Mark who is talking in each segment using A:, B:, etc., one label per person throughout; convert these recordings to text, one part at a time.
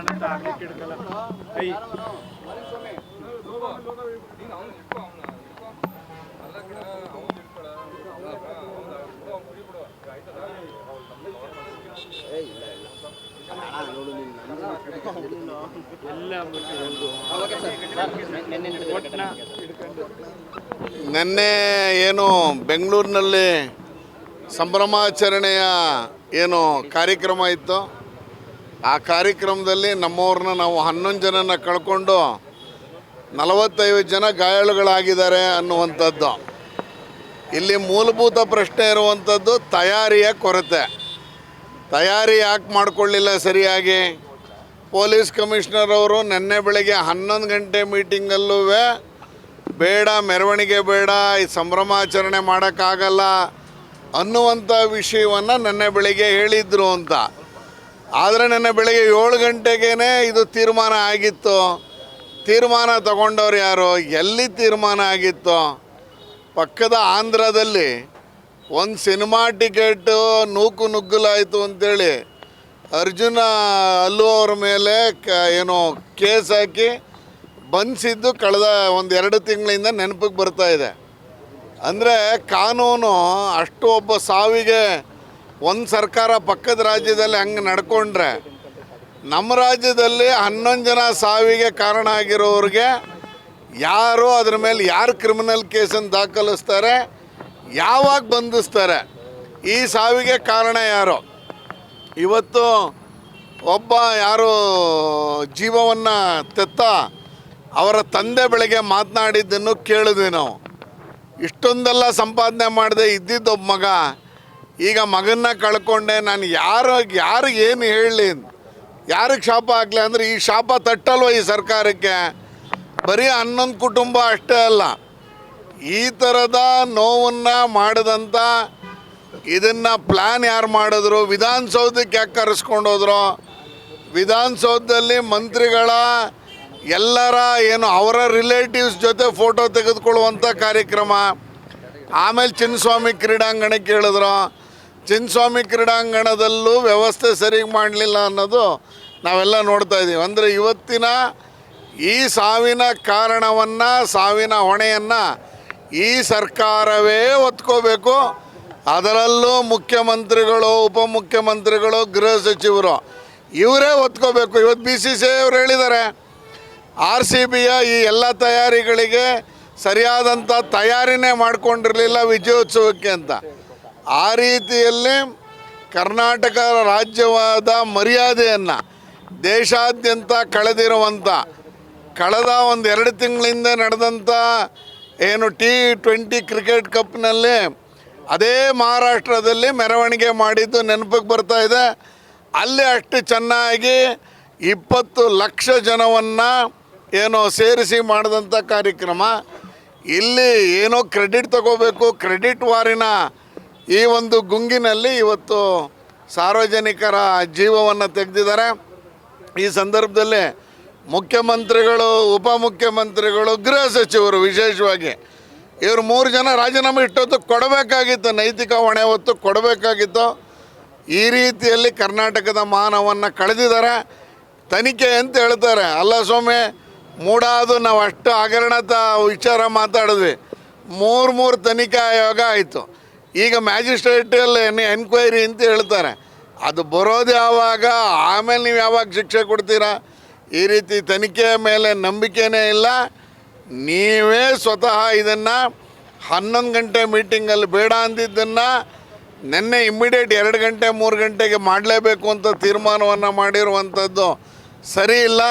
A: ಕಾಣುತ್ತೆ ಆಗ್ಲಿಕ್ಕೆ ಹಿಡ್ಕಲ್ಲ ಐ.
B: ನಿನ್ನೆ ಏನು ಬೆಂಗಳೂರಿನಲ್ಲಿ ಸಂಭ್ರಮಾಚರಣೆಯ ಏನು ಕಾರ್ಯಕ್ರಮ ಇತ್ತು? ಆ ಕಾರ್ಯಕ್ರಮದಲ್ಲಿ ನಮ್ಮವ್ರನ್ನ ನಾವು ಹನ್ನೊಂದು ಜನನ ಕಳ್ಕೊಂಡು ನಲವತ್ತೈದು ಜನ ಗಾಯಾಳುಗಳಾಗಿದ್ದಾರೆ ಅನ್ನುವಂಥದ್ದು. ಇಲ್ಲಿ ಮೂಲಭೂತ ಪ್ರಶ್ನೆ ಇರುವಂಥದ್ದು ತಯಾರಿಯ ಕೊರತೆ. ತಯಾರಿ ಯಾಕೆ ಮಾಡಿಕೊಳ್ಳಿಲ್ಲ ಸರಿಯಾಗಿ? ಪೊಲೀಸ್ ಕಮಿಷನರ್ ಅವರು ನಿನ್ನೆ ಬೆಳಗ್ಗೆ ಹನ್ನೊಂದು ಗಂಟೆ ಮೀಟಿಂಗಲ್ಲೂ ಬೇಡ, ಮೆರವಣಿಗೆ ಬೇಡ, ಈ ಸಂಭ್ರಮಾಚರಣೆ ಮಾಡೋಕ್ಕಾಗಲ್ಲ ಅನ್ನುವಂಥ ವಿಷಯವನ್ನು ನಿನ್ನೆ ಬೆಳಿಗ್ಗೆ ಹೇಳಿದ್ರು ಅಂತ. ಆದರೆ ನಿನ್ನೆ ಬೆಳಗ್ಗೆ ಏಳು ಗಂಟೆಗೇ ಇದು ತೀರ್ಮಾನ ಆಗಿತ್ತು. ತೀರ್ಮಾನ ತಗೊಂಡವ್ರು ಯಾರು? ಎಲ್ಲಿ ತೀರ್ಮಾನ ಆಗಿತ್ತು? ಪಕ್ಕದ ಆಂಧ್ರದಲ್ಲಿ ಒಂದು ಸಿನಿಮಾ ಟಿಕೆಟು ನೂಕು ನುಗ್ಗಲಾಯಿತು ಅಂತೇಳಿ ಅರ್ಜುನ ಅಲ್ಲು ಅವ್ರ ಮೇಲೆ ಕ ಏನೋ ಕೇಸ್ ಹಾಕಿ ಬಂಧಿಸಿದ್ದು ಕಳೆದ ಒಂದು ಎರಡು ತಿಂಗಳಿಂದ ನೆನಪಿಗೆ ಬರ್ತಾ ಇದೆ. ಅಂದರೆ ಕಾನೂನು ಅಷ್ಟು ಒಬ್ಬ ಸಾವಿಗೆ ಒಂದು ಸರ್ಕಾರ ಪಕ್ಕದ ರಾಜ್ಯದಲ್ಲಿ ಹಂಗೆ ನಡ್ಕೊಂಡ್ರೆ ನಮ್ಮ ರಾಜ್ಯದಲ್ಲಿ ಹನ್ನೊಂದು ಜನ ಸಾವಿಗೆ ಕಾರಣ ಆಗಿರೋರಿಗೆ ಯಾರು ಅದ್ರ ಮೇಲೆ ಯಾರು ಕ್ರಿಮಿನಲ್ ಕೇಸನ್ನು ದಾಖಲಿಸ್ತಾರೆ, ಯಾವಾಗ ಬಂಧಿಸ್ತಾರೆ, ಈ ಸಾವಿಗೆ ಕಾರಣ ಯಾರು? ಇವತ್ತು ಒಬ್ಬ ಯಾರು ಜೀವವನ್ನು ತೆತ್ತ ಅವರ ತಂದೆ ಬೆಳಗ್ಗೆ ಮಾತನಾಡಿದ್ದನ್ನು ಕೇಳಿದ್ವಿ ನಾವು. ಇಷ್ಟೊಂದೆಲ್ಲ ಸಂಪಾದನೆ ಮಾಡದೆ ಇದ್ದಿದ್ದೊಬ್ಬ ಮಗ. ಈಗ ಮಗನ್ನ ಕಳ್ಕೊಂಡೆ, ನಾನು ಯಾರು ಯಾರಿಗೆ ಏನು ಹೇಳಲಿ ಯಾರಿಗೆ ಶಾಪ ಆಗಲಿ ಅಂದರೆ ಈ ಶಾಪ ತಟ್ಟಲ್ವ ಈ ಸರ್ಕಾರಕ್ಕೆ? ಬರೀ ಹನ್ನೊಂದು ಕುಟುಂಬ ಅಷ್ಟೇ ಅಲ್ಲ. ಈ ಥರದ ನೋವನ್ನು ಮಾಡಿದಂಥ ಇದನ್ನು ಪ್ಲ್ಯಾನ್ ಯಾರು ಮಾಡಿದ್ರು? ವಿಧಾನಸೌಧಕ್ಕೆ ಯಾಕೆ ಕರೆಸ್ಕೊಂಡು ಹೋದ್ರು? ವಿಧಾನಸೌಧದಲ್ಲಿ ಮಂತ್ರಿಗಳ ಎಲ್ಲರ ಏನು ಅವರ ರಿಲೇಟಿವ್ಸ್ ಜೊತೆ ಫೋಟೋ ತೆಗೆದುಕೊಳ್ಳುವಂಥ ಕಾರ್ಯಕ್ರಮ. ಆಮೇಲೆ ಚಿನ್ನಸ್ವಾಮಿ ಕ್ರೀಡಾಂಗಣಕ್ಕೆ ಹೇಳಿದ್ರು. ಚಿನ್ನಸ್ವಾಮಿ ಕ್ರೀಡಾಂಗಣದಲ್ಲೂ ವ್ಯವಸ್ಥೆ ಸರಿಗೆ ಮಾಡಲಿಲ್ಲ ಅನ್ನೋದು ನಾವೆಲ್ಲ ನೋಡ್ತಾ ಇದ್ದೀವಿ. ಅಂದರೆ ಇವತ್ತಿನ ಈ ಸಾವಿನ ಕಾರಣವನ್ನು, ಸಾವಿನ ಹೊಣೆಯನ್ನು ಈ ಸರ್ಕಾರವೇ ಒತ್ಕೋಬೇಕು ಅದರಲ್ಲೂ ಮುಖ್ಯಮಂತ್ರಿಗಳು, ಉಪಮುಖ್ಯಮಂತ್ರಿಗಳು, ಗೃಹ ಸಚಿವರು, ಇವರೇ ಒತ್ಕೋಬೇಕು ಇವತ್ತು ಬಿ ಸಿ ಸಿ ಅವರು ಹೇಳಿದ್ದಾರೆ, ಆರ್ ಸಿ ಬಿಯ ಈ ಎಲ್ಲ ತಯಾರಿಗಳಿಗೆ ಸರಿಯಾದಂಥ ತಯಾರಿನೇ ಮಾಡಿಕೊಂಡಿರಲಿಲ್ಲ ವಿಜಯೋತ್ಸವಕ್ಕೆ ಅಂತ. ಆ ರೀತಿಯಲ್ಲಿ ಕರ್ನಾಟಕ ರಾಜ್ಯವಾದ ಮರ್ಯಾದೆಯನ್ನು ದೇಶಾದ್ಯಂತ ಕಳೆದಿರುವಂಥ ಕಳೆದ ಒಂದು ಎರಡು ತಿಂಗಳಿಂದ ನಡೆದಂಥ ಏನು ಟಿ ಟ್ವೆಂಟಿ ಕ್ರಿಕೆಟ್ ಕಪ್ನಲ್ಲಿ ಅದೇ ಮಹಾರಾಷ್ಟ್ರದಲ್ಲಿ ಮೆರವಣಿಗೆ ಮಾಡಿದ್ದು ನೆನಪಿಗೆ ಬರ್ತಾ ಇದೆ. ಅಲ್ಲಿ ಅಷ್ಟು ಚೆನ್ನಾಗಿ ಇಪ್ಪತ್ತು ಲಕ್ಷ ಜನವನ್ನು ಏನೋ ಸೇರಿಸಿ ಮಾಡಿದಂಥ ಕಾರ್ಯಕ್ರಮ. ಇಲ್ಲಿ ಏನೋ ಕ್ರೆಡಿಟ್ ತಗೋಬೇಕು ಕ್ರೆಡಿಟ್ ವಾರಿನ ಈ ಒಂದು ಗುಂಗಿನಲ್ಲಿ ಇವತ್ತು ಸಾರ್ವಜನಿಕರ ಜೀವವನ್ನು ತೆಗೆದಿದ್ದಾರೆ. ಈ ಸಂದರ್ಭದಲ್ಲಿ ಮುಖ್ಯಮಂತ್ರಿಗಳು, ಉಪಮುಖ್ಯಮಂತ್ರಿಗಳು, ಗೃಹ ಸಚಿವರು ವಿಶೇಷವಾಗಿ ಇವರು ಮೂರು ಜನ ರಾಜೀನಾಮೆ ಇಟ್ಟೊತ್ತು ಕೊಡಬೇಕಾಗಿತ್ತು. ನೈತಿಕ ಹೊಣೆ ಹೊತ್ತು ಕೊಡಬೇಕಾಗಿತ್ತು. ಈ ರೀತಿಯಲ್ಲಿ ಕರ್ನಾಟಕದ ಮಾನವನ್ನು ಕಳೆದಿದ್ದಾರೆ. ತನಿಖೆ ಅಂತ ಹೇಳ್ತಾರೆ. ಅಲ್ಲ ಸ್ವಾಮಿ, ಮೂಡಾದು ನಾವು ಅಷ್ಟು ಹಗರಣದ ವಿಚಾರ ಮಾತಾಡಿದ್ವಿ. ಮೂರು ಮೂರು ತನಿಖಾ ಆಯೋಗ ಆಯಿತು. ಈಗ ಮ್ಯಾಜಿಸ್ಟ್ರೇಟಲ್ಲಿ ಎನ್ಕ್ವೈರಿ ಅಂತ ಹೇಳ್ತಾರೆ. ಅದು ಬರೋದು ಯಾವಾಗ? ಆಮೇಲೆ ನೀವು ಯಾವಾಗ ಶಿಕ್ಷೆ ಕೊಡ್ತೀರಾ? ಈ ರೀತಿ ತನಿಖೆಯ ಮೇಲೆ ನಂಬಿಕೆನೇ ಇಲ್ಲ. ನೀವೇ ಸ್ವತಃ ಇದನ್ನು ಹನ್ನೊಂದು ಗಂಟೆ ಮೀಟಿಂಗಲ್ಲಿ ಬೇಡ ಅಂದಿದ್ದನ್ನು ನಿನ್ನೆ ಇಮ್ಮಿಡಿಯೇಟ್ ಎರಡು ಗಂಟೆ, ಮೂರು ಗಂಟೆಗೆ ಮಾಡಲೇಬೇಕು ಅಂತ ತೀರ್ಮಾನವನ್ನು ಮಾಡಿರುವಂಥದ್ದು ಸರಿ ಇಲ್ಲ.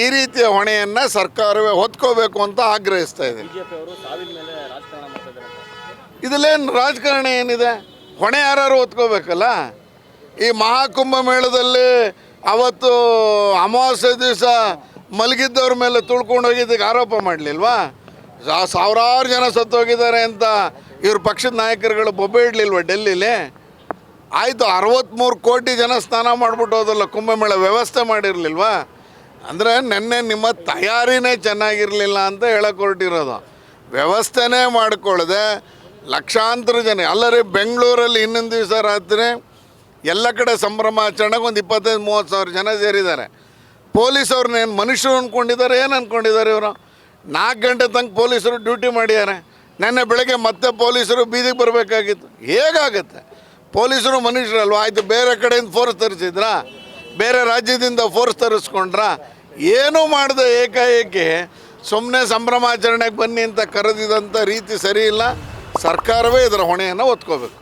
B: ಈ ರೀತಿಯ ಹೊಣೆಯನ್ನು ಸರ್ಕಾರವೇ ಹೊತ್ಕೋಬೇಕು ಅಂತ ಆಗ್ರಹಿಸ್ತಾ ಇದೆ. ಇದಲ್ಲೇನು ರಾಜಕಾರಣ ಏನಿದೆ? ಹೊಣೆ ಯಾರು ಹೊತ್ಕೋಬೇಕಲ್ಲ? ಈ ಮಹಾಕುಂಭ ಮೇಳದಲ್ಲಿ ಅವತ್ತು ಅಮಾವಾಸ್ಯೆ ದಿವಸ ಮಲಗಿದ್ದವ್ರ ಮೇಲೆ ತುಳ್ಕೊಂಡು ಹೋಗಿದ್ದಕ್ಕೆ ಆರೋಪ ಮಾಡಲಿಲ್ವಾ? ಸಾವಿರಾರು ಜನ ಸತ್ತೋಗಿದ್ದಾರೆ ಅಂತ ಇವ್ರ ಪಕ್ಷದ ನಾಯಕರುಗಳು ಬೊಬ್ಬೆ ಇಡಲಿಲ್ವ ಡೆಲ್ಲಿಲಿ? ಆಯಿತು ಅರವತ್ತ್ಮೂರು ಕೋಟಿ ಜನ ಸ್ನಾನ ಮಾಡಿಬಿಟ್ಟು ಹೋದಲ್ಲ ಕುಂಭಮೇಳ ವ್ಯವಸ್ಥೆ ಮಾಡಿರಲಿಲ್ವಾ? ಅಂದರೆ ನಿನ್ನೆ ನಿಮ್ಮ ತಯಾರಿನೇ ಚೆನ್ನಾಗಿರಲಿಲ್ಲ ಅಂತ ಹೇಳಕ್ಕೆ ಹೊರಟಿರೋದು. ವ್ಯವಸ್ಥೆನೇ ಮಾಡಿಕೊಳ್ಳದೆ ಲಕ್ಷಾಂತರ ಜನ. ಅಲ್ಲರಿ ಬೆಂಗಳೂರಲ್ಲಿ ಇನ್ನೊಂದು ದಿವಸ ರಾತ್ರಿ ಎಲ್ಲ ಕಡೆ ಸಂಭ್ರಮಾಚರಣೆಗೆ ಒಂದು ಇಪ್ಪತ್ತೈದು, ಮೂವತ್ತು ಸಾವಿರ ಜನ ಸೇರಿದ್ದಾರೆ. ಪೊಲೀಸವ್ರನ್ನ ಏನು ಮನುಷ್ಯರು ಅಂದ್ಕೊಂಡಿದ್ದಾರೆ ಏನು ಅಂದ್ಕೊಂಡಿದ್ದಾರೆ ಇವರು? ನಾಲ್ಕು ಗಂಟೆ ತನಕ ಪೊಲೀಸರು ಡ್ಯೂಟಿ ಮಾಡಿದ್ದಾರೆ ನೆನ್ನೆ ಬೆಳಗ್ಗೆ ಮತ್ತೆ ಪೊಲೀಸರು ಬೀದಿಗೆ ಬರಬೇಕಾಗಿತ್ತು. ಹೇಗಾಗುತ್ತೆ? ಪೊಲೀಸರು ಮನುಷ್ಯರಲ್ವ? ಆಯಿತು, ಬೇರೆ ಕಡೆಯಿಂದ ಫೋರ್ಸ್ ತರಿಸಿದ್ರಾ? ಬೇರೆ ರಾಜ್ಯದಿಂದ ಫೋರ್ಸ್ ತರಿಸ್ಕೊಂಡ್ರಾ? ಏನೂ ಮಾಡಿದೆ ಏಕಾಏಕಿ. ಸುಮ್ಮನೆ ಸಂಭ್ರಮಾಚರಣೆಗೆ ಬನ್ನಿ ಅಂತ ಕರೆದಿದಂಥ ರೀತಿ ಸರಿ ಸರ್ಕಾರವೇ ಇದರ ಹೊಣೆಯನ್ನು ಹೊತ್ಕೋಬೇಕು.